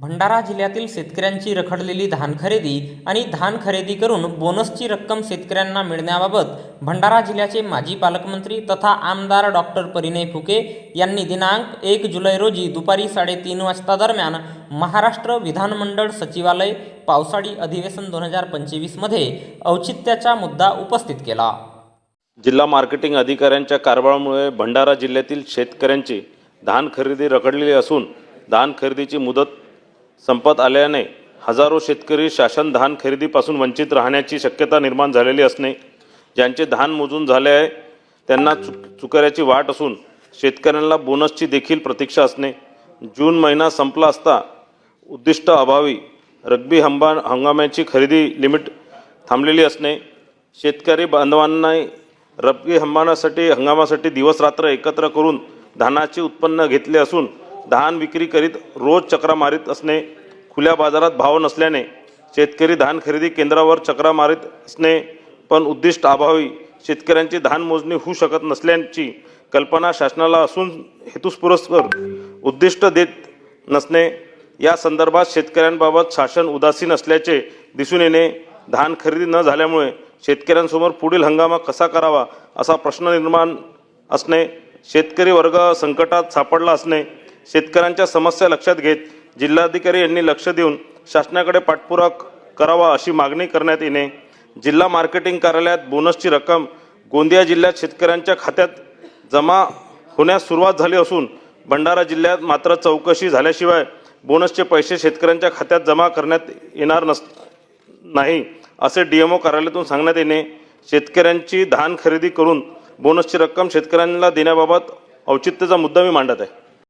भंडारा जिल्ह्यातील शेतकऱ्यांची रखडलेली धान खरेदी आणि धान खरेदी करून बोनसची रक्कम शेतकऱ्यांना मिळण्याबाबत भंडारा जिल्ह्याचे माजी पालकमंत्री तथा आमदार डॉक्टर परिणय फुके यांनी दिनांक एक जुलै रोजी दुपारी साडेतीन वाजता दरम्यान महाराष्ट्र विधानमंडळ सचिवालय पावसाळी अधिवेशन दोन हजार पंचवीसमध्ये औचित्याचा मुद्दा उपस्थित केला. जिल्हा मार्केटिंग अधिकाऱ्यांच्या कारभारामुळे भंडारा जिल्ह्यातील शेतकऱ्यांची धान खरेदी रखडलेली असून धान खरेदीची मुदत संपत आल्याने हजारो शेतकरी शासन धान खरेदीपासून वंचित राहण्याची शक्यता निर्माण झालेली असणे ज्यांचे धान मोजून झाले आहे त्यांना चुक चुकऱ्याची वाट असून शेतकऱ्यांना बोनसची देखील प्रतीक्षा असणे. जून महिना संपला असता उद्दिष्ट अभावी रग्बी हंबा हंगामाची खरेदी लिमिट थांबलेली असणे. शेतकरी बांधवांना रब्बी हंगामासाठी हंगामासाठी दिवस रात्र एकत्र करून धानाचे उत्पन्न घेतले असून धान विक्री करीत रोज चक्रा मारीत असणे. खुल्या बाजारात भाव नसल्याने शेतकरी धान खरेदी केंद्रावर चक्रा मारीत असणे पण उद्दिष्ट अभावी. शेतकऱ्यांची धान मोजणी होऊ शकत नसल्याची कल्पना शासनाला असून हेतुस्पुरस्पर उद्दिष्ट देत नसणे. या संदर्भात शेतकऱ्यांबाबत शासन उदासीन असल्याचे दिसून येणे. धान खरेदी न झाल्यामुळे शेतकऱ्यांसमोर पुढील हंगामा कसा करावा असा प्रश्न निर्माण असणे. शेतकरी वर्ग संकटात सापडला असणे. शेतकऱ्यांच्या समस्या लक्षात घेत जिल्हाधिकारी यांनी लक्ष देऊन शासनाकडे पाठपुरा करावा अशी मागणी करण्यात येणे जिल्हा मार्केटिंग कार्यालयात बोनसची रक्कम गोंदिया जिल्ह्यात शेतकऱ्यांच्या खात्यात जमा होण्यास सुरुवात झाली असून भंडारा जिल्ह्यात मात्र चौकशी झाल्याशिवाय बोनसचे पैसे शेतकऱ्यांच्या खात्यात जमा करण्यात येणार नस नाही असे डी एम ओ कार्यालयातून सांगण्यात येणे शेतकऱ्यांची धान खरेदी करून बोनसची रक्कम शेतकऱ्यांना देण्याबाबत औचित्याचा मुद्दा मी मांडत आहे.